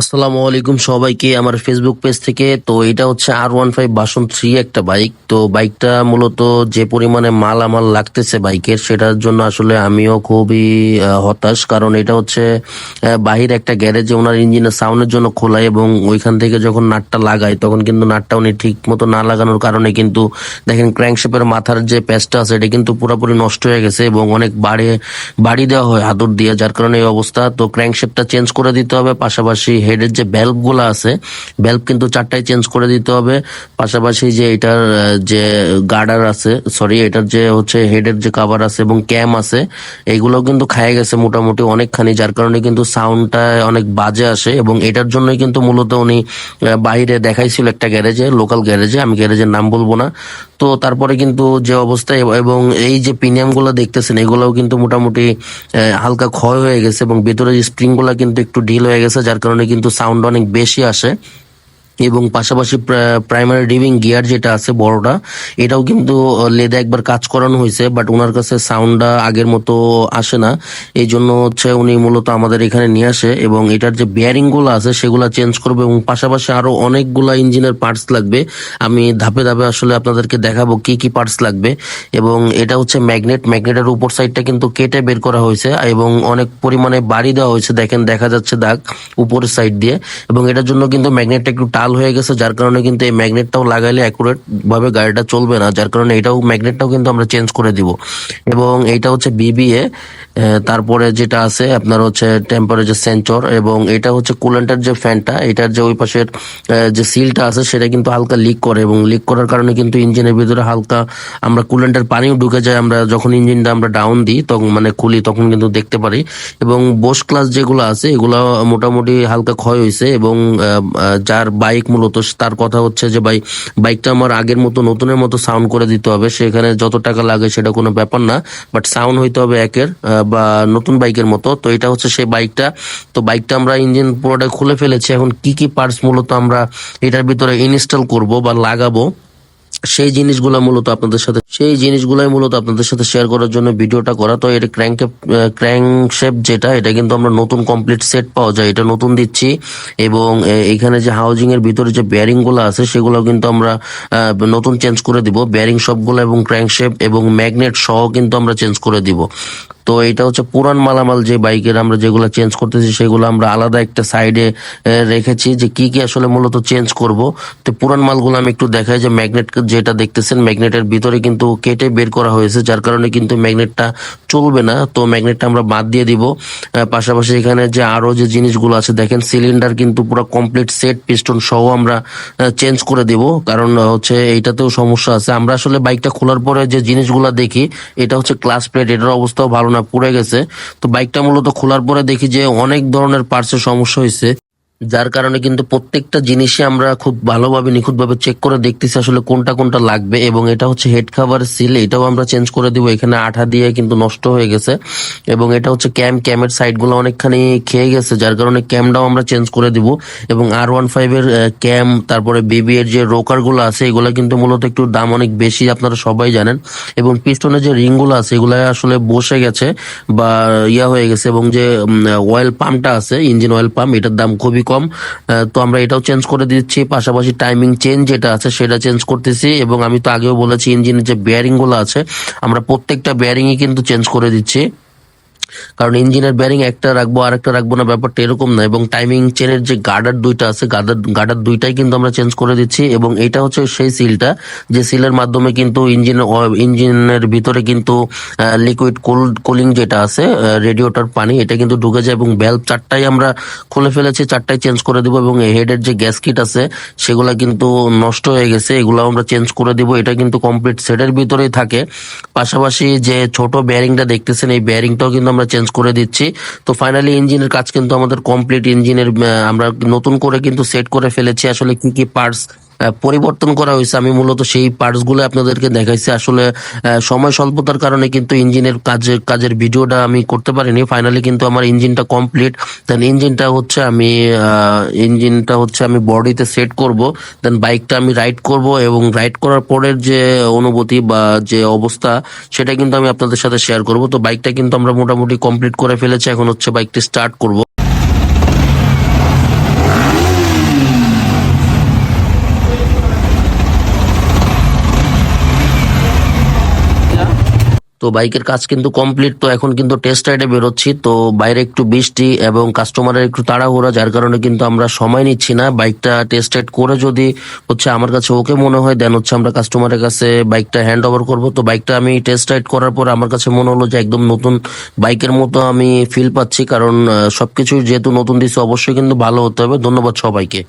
আসসালামু আলাইকুম সবাইকে আমার ফেসবুক পেজ থেকে। তো এটা হচ্ছে আর ওয়ান ফাইভ বাসন থ্রি একটা বাইক তো বাইকটা মূলত যে পরিমাণে মাল আমার লাগতেছে বাইকের সেটার জন্য আসলে আমিও খুবই হতাশ। কারণ এটা হচ্ছে বাহির একটা গ্যারেজে ওনার ইঞ্জিনের সাউন্ডের জন্য খোলা এবং ওইখান থেকে যখন নাটটা লাগায়, তখন কিন্তু নাটটা উনি ঠিক মতো না লাগানোর কারণে কিন্তু দেখেন ক্র্যাঙ্কশেপের মাথার যে প্যাচটা আছে, এটা কিন্তু পুরোপুরি নষ্ট হয়ে গেছে এবং অনেক বাড়ে, বাড়ি দেওয়া হয় হাতুর দিয়ে, যার কারণে এই অবস্থা। তো ক্র্যাঙ্কশেপটা চেঞ্জ করে দিতে হবে। পাশাপাশি হেডের যে ভ্যালভগুলো আছে ভ্যালভ কিন্তু চারটায় চেঞ্জ করে দিতে হবে। পাশাপাশি যে এটার যে গার্ডার আছে সরি এটার যে হচ্ছে হেডের যে কাভার আছে এবং ক্যাম আছে এইগুলো কিন্তু খায় গেছে মোটামুটি অনেকখানি, যার কারণে কিন্তু সাউন্ডটা অনেক বাজে আসে এবং এটার জন্যই কিন্তু মূলত উনি বাইরে দেখাইছিল একটা গ্যারেজে লোকাল গ্যারেজে, আমি গ্যারেজের নাম বলব না। তো তারপরে কিন্তু যে অবস্থা এবং এই যে প্রিমিয়ামগুলো দেখতেছেন, এগুলোও কিন্তু মোটামুটি হালকা ক্ষয় হয়ে গেছে এবং ভেতরে যে স্প্রিংগুলা কিন্তু একটু ঢিল হয়ে গেছে, যার কারণে কিন্তু সাউন্ড অনেক বেশি আসে। এবং পাশাপাশি প্রাইমারি ডিভিং গিয়ার যেটা আছে বড়টা, এটাও কিন্তু লেদে একবার কাজ করানো হয়েছে বাট ওনার কাছে সাউন্ডটা আগের মতো আসে না। এই জন্য হচ্ছে উনি মূলত আমাদের এখানে নিয়ে আসে এবং এটার যে বিয়ারিংগুলো আছে সেগুলো চেঞ্জ করবে এবং পাশাপাশি আরও অনেকগুলা ইঞ্জিনের পার্টস লাগবে। আমি ধাপে ধাপে আসলে আপনাদেরকে দেখাবো কি কি পার্টস লাগবে এবং এটা হচ্ছে ম্যাগনেট ম্যাগনেটের উপর সাইডটা কিন্তু কেটে বের করা হয়েছে এবং অনেক পরিমাণে বাড়ি দেওয়া হয়েছে। দেখেন, দেখা যাচ্ছে দাগ উপরের সাইড দিয়ে এবং এটার জন্য কিন্তু ম্যাগনেটটা একটু টাল হয়ে গেছে, যার কারণে কিন্তু এই ম্যাগনেটটাও লাগাইলে অ্যাকুরেট ভাবে গাড়িটা চলবে না, যার কারণে এটাও, ম্যাগনেটটাও কিন্তু আমরা চেঞ্জ করে দিব। এবং এইটা হচ্ছে বিবিএ তারপরে যেটা আছে, আপনার হচ্ছে টেম্পারেচার সেন্সর এবং এটা হচ্ছে কুলেন্টের যে ফ্যানটা এটার যে ওই পাশের যে সিলটা আছে, সেটা কিন্তু হালকা লিক করে এবং লিক করার কারণে কিন্তু ইঞ্জিনের ভিতরে হালকা আমরা কুলেন্টের পানিও ঢুকে যায়, আমরা যখন ইঞ্জিনটা আমরা ডাউন দিই, তখন মানে খুলি, তখন কিন্তু দেখতে পারি। এবং বোস ক্লাস যেগুলো আছে, এগুলো মোটামুটি হালকা ক্ষয় হয়েছে এবং যার বাইক মূলত। তার কথা হচ্ছে যে, ভাই বাইকটা আমার আগের মতো, নতুনের মতো সাউন্ড করে দিতে হবে। সেখানে যত টাকা লাগে সেটা কোনো ব্যাপার না বাট সাউন্ড হইতে হবে একের বা নতুন বাইকের মতো। তো এটা হচ্ছে সেই বাইকটা তো বাইকটা আমরা ইঞ্জিন পুরোটা খুলে ফেলেছি। এখন কি কি পার্টস মূলত আমরা এটার ভিতরে ইনস্টল করব বা লাগাবো? সেই জিনিসগুলো মূলত আপনাদের সাথে সেই জিনিসগুলাই মূলত আপনাদের সাথে শেয়ার করার জন্য ভিডিওটা করা। তো এটা ক্র্যাঙ্ক ক্র্যাঙ্ক শেপ যেটা, এটা কিন্তু আমরা নতুন কমপ্লিট সেট পাওয়া যায়। এটা নতুন দিচ্ছি। এবং এখানে যে হাউজিং এর ভিতরে যে বেয়ারিংগুলো আছে সেগুলো কিন্তু আমরা নতুন চেঞ্জ করে দিব। বেয়ারিং সবগুলো এবং ক্র্যাঙ্ক শেপ এবং ম্যাগনেট সহ কিন্তু আমরা চেঞ্জ করে দিব। তো এটা হচ্ছে পুরান মালামাল যে বাইকের আমরা যেগুলো চেঞ্জ করতেছি, সেগুলো আমরা আলাদা একটা সাইডে রেখেছি যে কি কি আসলে মূলত চেঞ্জ করব। তো পুরান মালগুলো আমি একটু দেখাই যে ম্যাগনেট যেটা দেখতেছেন ম্যাগনেটের ভিতরে কিন্তু কেটে বের করা হয়েছে, যার কারণে কিন্তু ম্যাগনেটটা চলবে না। তো ম্যাগনেটটা আমরা বাদ দিয়ে দিব। পাশাপাশি এখানে যে আরও যে জিনিসগুলো আছে, দেখেন সিলিন্ডার কিন্তু পুরো কমপ্লিট সেট পিস্টন সহ আমরা চেঞ্জ করে দিব। কারণ হচ্ছে এইটাতেও সমস্যা আছে। আমরা আসলে বাইকটা খোলার পরে যে জিনিসগুলো দেখি, এটা হচ্ছে ক্লাস প্লেট এটার অবস্থাও ভালো না। পুড়ে গেছে। তো বাইকটা মূলত খোলার পরে দেখি যে অনেক ধরনের পার্টসের সমস্যা হয়েছে। যার কারণে কিন্তু প্রত্যেকটা জিনিসই আমরা খুব ভালোভাবে, নিখুঁতভাবে চেক করে দেখতেছি আসলে কোনটা কোনটা লাগবে এবং এটা হচ্ছে হেড খাবার সিল এটাও আমরা চেঞ্জ করে দিব। এখানে আঠা দিয়ে কিন্তু নষ্ট হয়ে গেছে এবং এটা হচ্ছে ক্যাম ক্যামের সাইডগুলো অনেকখানি খেয়ে গেছে, যার কারণে ক্যামটাও আমরা চেঞ্জ করে দিব। এবং আর ওয়ান ফাইভ এর ক্যাম তারপরে বেবি এর যে রোকারগুলো আছে, এগুলো কিন্তু মূলত একটু দাম অনেক বেশি, আপনারা সবাই জানেন। এবং পিস্টনের যে রিংগুলো আছে, এগুলো আসলে বসে গেছে বা ইয়া হয়ে গেছে এবং যে অয়েল পাম্পটা আছে ইঞ্জিন অয়েল পাম্প এটার দাম খুবই কম। তো আমরা এটাও চেঞ্জ করে দিচ্ছি। পাশাপাশি টাইমিং চেঞ্জ যেটা আছে সেটা চেঞ্জ করতেছি এবং আমি তো আগেও বলেছি ইঞ্জিনের যে বেয়ারিংগুলো আছে, আমরা প্রত্যেকটা বেয়ারিংই কিন্তু চেঞ্জ করে দিচ্ছি। কারণ ইঞ্জিনের ব্যারিং একটা রাখব আর একটা রাখব না, ব্যাপারটা এরকম না। এবং টাইমিং চেনের যে গার্ডার দুইটা আছে গার্ডার গার্ডার দুইটাই কিন্তু আমরা চেঞ্জ করে দিচ্ছি। এবং এটা হচ্ছে সেই সিলটা যে সিলের মাধ্যমে কিন্তু ইঞ্জিন ইঞ্জিনের ভিতরে কিন্তু লিকুইড কুলিং যেটা আছে রেডিওটার পানি, এটা কিন্তু ঢুকে যায়। এবং ভ্যালভ চারটাই আমরা খুলে ফেলেছি, চারটাই চেঞ্জ করে দিব। এবং হেডের যে গ্যাসকিট আছে, সেগুলা কিন্তু নষ্ট হয়ে গেছে এগুলো আমরা চেঞ্জ করে দিব। এটা কিন্তু কমপ্লিট সেটের ভিতরেই থাকে। পাশাপাশি যে ছোট বেয়ারিংটা দেখতেছেন, এই বেয়ারিংটাও কিন্তু আমরা চেঞ্জ করে দিচ্ছি। তো ফাইনালি ইঞ্জিনের কাজ কিন্তু আমাদের কমপ্লিট ইঞ্জিনের আমরা নতুন করে কিন্তু সেট করে ফেলেছি। আসলে কি কি পার্টস পরিবর্তন করা হয়েছে। আমি মূলত সেই পার্টসগুলো আপনাদেরকে দেখাইছি। আসলে সময় স্বল্পতার কারণে কিন্তু ইঞ্জিনের কাজের কাজের ভিডিওটা আমি করতে পারিনি। ফাইনালি কিন্তু আমার ইঞ্জিনটা কমপ্লিট দেন ইঞ্জিনটা হচ্ছে আমি ইঞ্জিনটা হচ্ছে আমি বডিতে সেট করব। দেন বাইকটা আমি রাইড করব এবং রাইড করার পরের যে অনুভূতি বা যে অবস্থা, সেটা কিন্তু আমি আপনাদের সাথে শেয়ার করব। তো বাইকটা কিন্তু আমরা মোটামুটি কমপ্লিট করে ফেলেছি। এখন হচ্ছে বাইকটি স্টার্ট করব। তো বাইকের কাজ কিন্তু কমপ্লিট তো এখন কিন্তু টেস্ট রাইডে বেরোচ্ছি। তো বাইরে একটু বৃষ্টি এবং কাস্টমারের একটু তাড়াহুড়া, যার কারণে কিন্তু আমরা সময় নিচ্ছি না। বাইকটা টেস্ট রাইড করে যদি হচ্ছে আমার কাছে ওকে মনে হয় দেন হচ্ছে আমরা কাস্টমারের কাছে বাইকটা হ্যান্ড ওভার করব। তো বাইকটা আমি টেস্ট রাইড করার পর আমার কাছে মনে হলো যে একদম নতুন বাইকের মতো আমি ফিল পাচ্ছি। কারণ সবকিছু যেহেতু নতুন দিচ্ছে অবশ্যই কিন্তু ভালো হতে হবে। ধন্যবাদ সবাইকে।